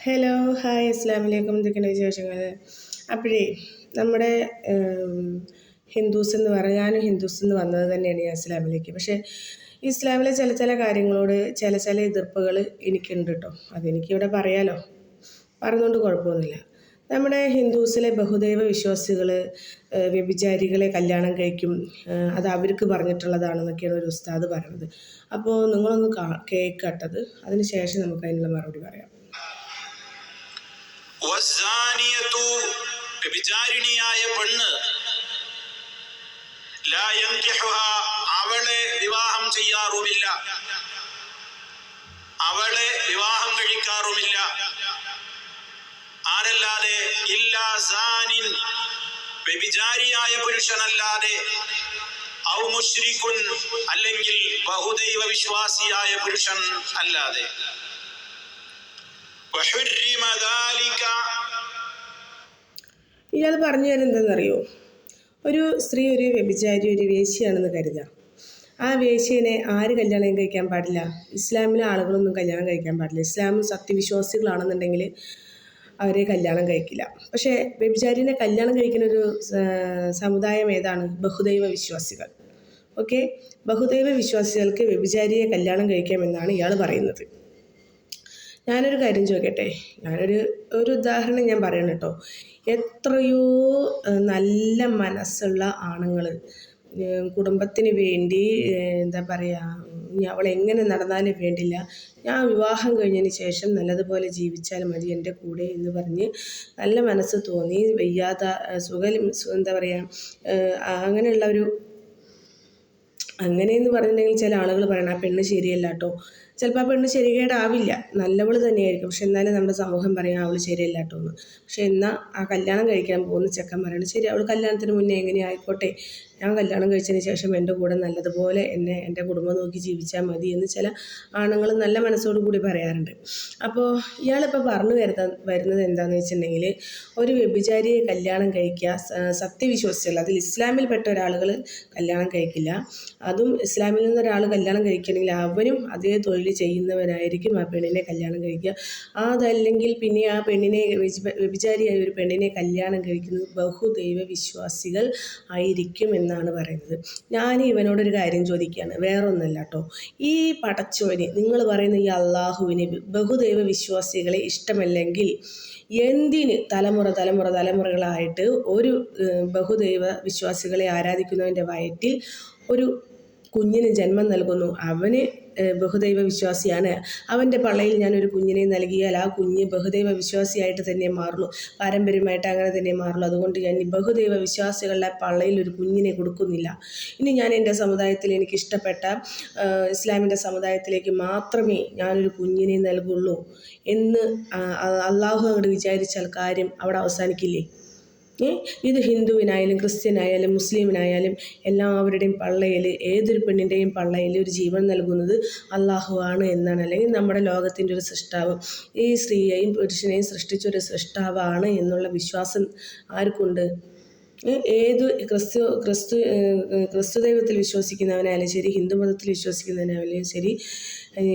Hello hi അസ്സാം വലൈക്കും എന്തൊക്കെയാണ് വിശേഷങ്ങൾ അപ്പോഴേ നമ്മുടെ ഹിന്ദുസ് എന്ന് പറഞ്ഞാൽ ഞാനും ഹിന്ദുസ് എന്ന് വന്നത് തന്നെയാണ് ഞാൻ ഇസ്ലാമിലേക്ക് പക്ഷേ ഇസ്ലാമിലെ ചില ചില കാര്യങ്ങളോട് ചില ചില എതിർപ്പുകൾ എനിക്കുണ്ട് കേട്ടോ അതെനിക്കിവിടെ പറയാലോ? പറഞ്ഞുകൊണ്ട് കുഴപ്പമൊന്നുമില്ല. നമ്മുടെ ഹിന്ദുസിലെ ബഹുദൈവ വിശ്വാസികൾ വ്യഭിചാരികളെ കല്യാണം കഴിക്കും അത് അവർക്ക് പറഞ്ഞിട്ടുള്ളതാണെന്നൊക്കെയാണ് ഒരു ഉസ്താദ് പറയുന്നത് അപ്പോൾ നിങ്ങളൊന്ന് കേൾക്കട്ടത് അതിന് ശേഷം നമുക്ക് അതിനുള്ള മറുപടി പറയാം. വ്യഭിചാരിണിയായ പെണ്ണ്. അവളെ വിവാഹം ചെയ്യാറുമില്ല. അവളെ വിവാഹം കഴിക്കാറുമില്ല. ആരല്ലാതെ? ഇല്ലാസാനിൻ വ്യഭിചാരിയായ പുരുഷനല്ലാതെ. ഔ അല്ലെങ്കിൽ ബഹുദൈവ വിശ്വാസിയായ പുരുഷൻ അല്ലാതെ. ഇയാൾ പറഞ്ഞു തരുന്നതെന്നറിയോ ഒരു സ്ത്രീ ഒരു വ്യഭിചാരി ഒരു വേശ്യയാണെന്ന് കരുതുക ആ വേശ്യനെ ആര് കല്യാണം കഴിക്കാൻ പാടില്ല? ഇസ്ലാമിലെ ആളുകളൊന്നും കല്യാണം കഴിക്കാൻ പാടില്ല. ഇസ്ലാം സത്യവിശ്വാസികളാണെന്നുണ്ടെങ്കിൽ അവരെ കല്യാണം കഴിക്കില്ല. പക്ഷേ വ്യഭിചാരിനെ കല്യാണം കഴിക്കുന്ന ഒരു സമുദായം ഏതാണ്? ബഹുദൈവ വിശ്വാസികൾ. ഓക്കെ? ബഹുദൈവ വിശ്വാസികൾക്ക് വ്യഭിചാരിയെ കല്യാണം കഴിക്കാമെന്നാണ് ഇയാൾ പറയുന്നത്. ഞാനൊരു കാര്യം ചോദിക്കട്ടെ? ഞാനൊരു ഒരു ഉദാഹരണം ഞാൻ പറയണം കേട്ടോ. എത്രയോ നല്ല മനസ്സുള്ള ആണുങ്ങൾ കുടുംബത്തിന് വേണ്ടി എന്താ പറയുക അവൾ എങ്ങനെ നടന്നാലും വേണ്ടില്ല. ഞാൻ വിവാഹം കഴിഞ്ഞതിന് ശേഷം നല്ലതുപോലെ ജീവിച്ചാൽ മതി എന്റെ കൂടെ എന്ന് പറഞ്ഞ് നല്ല മനസ്സ് തോന്നി. വയ്യാത്ത സുഖം എന്താ പറയുക അങ്ങനെയുള്ള ഒരു അങ്ങനെയെന്ന് പറഞ്ഞിട്ടുണ്ടെങ്കിൽ ചില ആളുകൾ പറയണം ആ പെണ്ണ് ശരിയല്ല കേട്ടോ. ചിലപ്പോൾ ആ പെണ്ണ് ശരികേടാവില്ല. നല്ലവൾ തന്നെയായിരിക്കും. പക്ഷെ എന്നാലും നമ്മുടെ സമൂഹം പറയും അവൾ ശരിയല്ല കേട്ടോ എന്ന് പക്ഷെ എന്നാൽ ആ കല്യാണം കഴിക്കാൻ പോകുന്ന ചെക്കൻ പറയണം ശരി അവൾ കല്യാണത്തിന് മുന്നേ എങ്ങനെ ആയിക്കോട്ടെ. ഞാൻ കല്യാണം കഴിച്ചതിന് ശേഷം എന്റെ കൂടെ നല്ലതുപോലെ എന്നെ എന്റെ കുടുംബം നോക്കി ജീവിച്ചാൽ മതി എന്ന് ചില ആണുങ്ങൾ നല്ല മനസ്സോടു കൂടി പറയാറുണ്ട്. അപ്പോൾ ഇയാളിപ്പോൾ പറഞ്ഞു വരുന്ന വരുന്നത് എന്താണെന്ന് വെച്ചിട്ടുണ്ടെങ്കിൽ ഒരു വ്യഭിചാരിയെ കല്യാണം കഴിക്കുക സത്യവിശ്വസിച്ചുള്ള അതിൽ ഇസ്ലാമിൽപ്പെട്ട ഒരാളുകൾ കല്യാണം കഴിക്കില്ല. അതും ഇസ്ലാമിൽ നിന്ന് ഒരാൾ കല്യാണം കഴിക്കണമെങ്കിൽ അവരും അതേ തൊഴിൽ ചെയ്യുന്നവനായിരിക്കും ആ പെണ്ണിനെ കല്യാണം കഴിക്കുക. അതല്ലെങ്കിൽ പിന്നെ ആ പെണ്ണിനെ വ്യഭിചാരിയായ ഒരു പെണ്ണിനെ കല്യാണം കഴിക്കുന്നത് ബഹുദൈവ വിശ്വാസികൾ ആയിരിക്കും എന്നാണ് പറയുന്നത്. ഞാൻ ഇവനോടൊരു കാര്യം ചോദിക്കുകയാണ് വേറൊന്നല്ല കേട്ടോ ഈ പടച്ചോനെ നിങ്ങൾ പറയുന്ന ഈ അള്ളാഹുവിനെ ബഹുദൈവ വിശ്വാസികളെ ഇഷ്ടമല്ലെങ്കിൽ എന്തിന് തലമുറ തലമുറ തലമുറകളായിട്ട് ഒരു ബഹുദൈവ വിശ്വാസികളെ ആരാധിക്കുന്നവന്റെ വയറ്റിൽ ഒരു കുഞ്ഞിന് ജന്മം നൽകുന്നു അവന് ബഹുദൈവ വിശ്വാസിയാണ് അവന്റെ പള്ളയിൽ ഞാനൊരു കുഞ്ഞിനെ നൽകിയാൽ ആ കുഞ്ഞ് ബഹുദൈവ വിശ്വാസിയായിട്ട് തന്നെ മാറുള്ളൂ പാരമ്പര്യമായിട്ട് അങ്ങനെ തന്നെ മാറുള്ളൂ അതുകൊണ്ട് ഞാൻ ബഹുദൈവ വിശ്വാസികളുടെ പള്ളയിൽ ഒരു കുഞ്ഞിനെ കൊടുക്കുന്നില്ല. ഇനി ഞാൻ എന്റെ സമുദായത്തിൽ എനിക്ക് ഇഷ്ടപ്പെട്ട ഇസ്ലാമിന്റെ സമുദായത്തിലേക്ക് മാത്രമേ ഞാനൊരു കുഞ്ഞിനെ നൽകുള്ളൂ എന്ന് അള്ളാഹു അങ്ങോട്ട് വിചാരിച്ചാൽ കാര്യം അവിടെ അവസാനിക്കില്ലേ? ഇത് ഹിന്ദുവിനായാലും ക്രിസ്ത്യനായാലും മുസ്ലിമിനായാലും എല്ലാവരുടെയും പള്ളയിൽ ഏതൊരു പെണ്ണിന്റെയും പള്ളയിൽ ഒരു ജീവൻ നൽകുന്നത് അള്ളാഹു ആണ് എന്നാണ്. അല്ലെങ്കിൽ നമ്മുടെ ലോകത്തിന്റെ ഒരു സൃഷ്ടാവ് ഈ സ്ത്രീയെയും പുരുഷനെയും സൃഷ്ടിച്ച ഒരു സൃഷ്ടാവാണ് എന്നുള്ള വിശ്വാസം ആർക്കുണ്ട്? ഏത് ക്രിസ്തു ക്രിസ്തു ക്രിസ്തു ദൈവത്തിൽ വിശ്വസിക്കുന്നവനായാലും ശരി ഹിന്ദു മതത്തിൽ വിശ്വസിക്കുന്നവനായാലും ശരി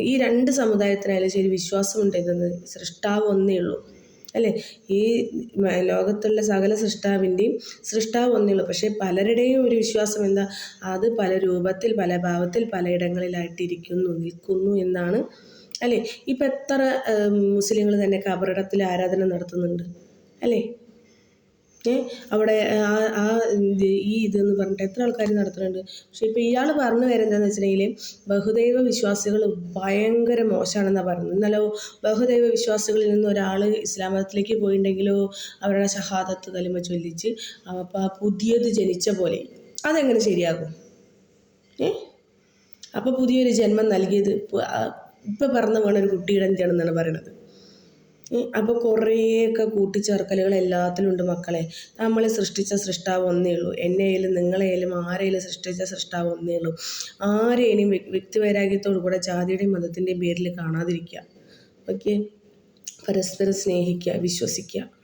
ഈ രണ്ട് സമുദായത്തിനായാലും ശരി വിശ്വാസമുണ്ടെന്നത് സൃഷ്ടാവ് ഒന്നേ ഉള്ളൂ. അല്ലേ? ഈ ലോകത്തുള്ള സകല സൃഷ്ടാവിന്റെയും സൃഷ്ടാവ് ഒന്നുള്ളൂ പക്ഷേ പലരുടെയും ഒരു വിശ്വാസം എന്താ? അത് പല രൂപത്തിൽ പല ഭാവത്തിൽ പലയിടങ്ങളിലായിട്ടിരിക്കുന്നു നിൽക്കുന്നു എന്നാണ്. അല്ലേ? ഇപ്പം എത്ര മുസ്ലിങ്ങൾ തന്നെ കബറിടത്തിൽ ആരാധന നടത്തുന്നുണ്ട്. അല്ലേ? അവിടെ ആ ആ ഈ ഇതെന്ന് പറഞ്ഞിട്ട് എത്ര ആൾക്കാർ നടത്തുന്നുണ്ട്. പക്ഷേ ഇപ്പോൾ ഇയാൾ പറഞ്ഞു വരുന്നതെന്ന് വെച്ചിട്ടുണ്ടെങ്കിൽ ബഹുദൈവ വിശ്വാസികൾ ഭയങ്കര മോശമാണെന്നാണ് പറയുന്നത്. എന്നാലോ ബഹുദൈവ വിശ്വാസികളിൽ നിന്ന് ഒരാൾ ഇസ്ലാം മതത്തിലേക്ക് പോയിട്ടുണ്ടെങ്കിലോ അവരുടെ ഷഹാദത്ത് കലിമ ചൊല്ലിച്ച് അപ്പോൾ പുതിയത് ജനിച്ച പോലെ അതെങ്ങനെ ശരിയാകും? ഏ? അപ്പോൾ പുതിയൊരു ജന്മം നൽകിയത് ഇപ്പം പറഞ്ഞ പോണ ഒരു കുട്ടിയുടെ എന്താണെന്നാണ് പറയണത്? അപ്പോൾ കുറേയൊക്കെ കൂട്ടിച്ചേർക്കലുകൾ എല്ലാത്തിലും ഉണ്ട് മക്കളെ. നമ്മളെ സൃഷ്ടിച്ച സൃഷ്ടാവ് ഒന്നേ ഉള്ളൂ. എന്നെയായാലും നിങ്ങളെയായാലും ആരെയും സൃഷ്ടിച്ച സൃഷ്ടാവ് ഒന്നേ ഉള്ളൂ. ആരെയും വ്യക്തിവൈരാഗ്യത്തോടു കൂടെ ജാതിയുടെയും മതത്തിന്റെയും പേരിൽ കാണാതിരിക്കുക. ഓക്കെ? പരസ്പരം സ്നേഹിക്കുക വിശ്വസിക്കുക.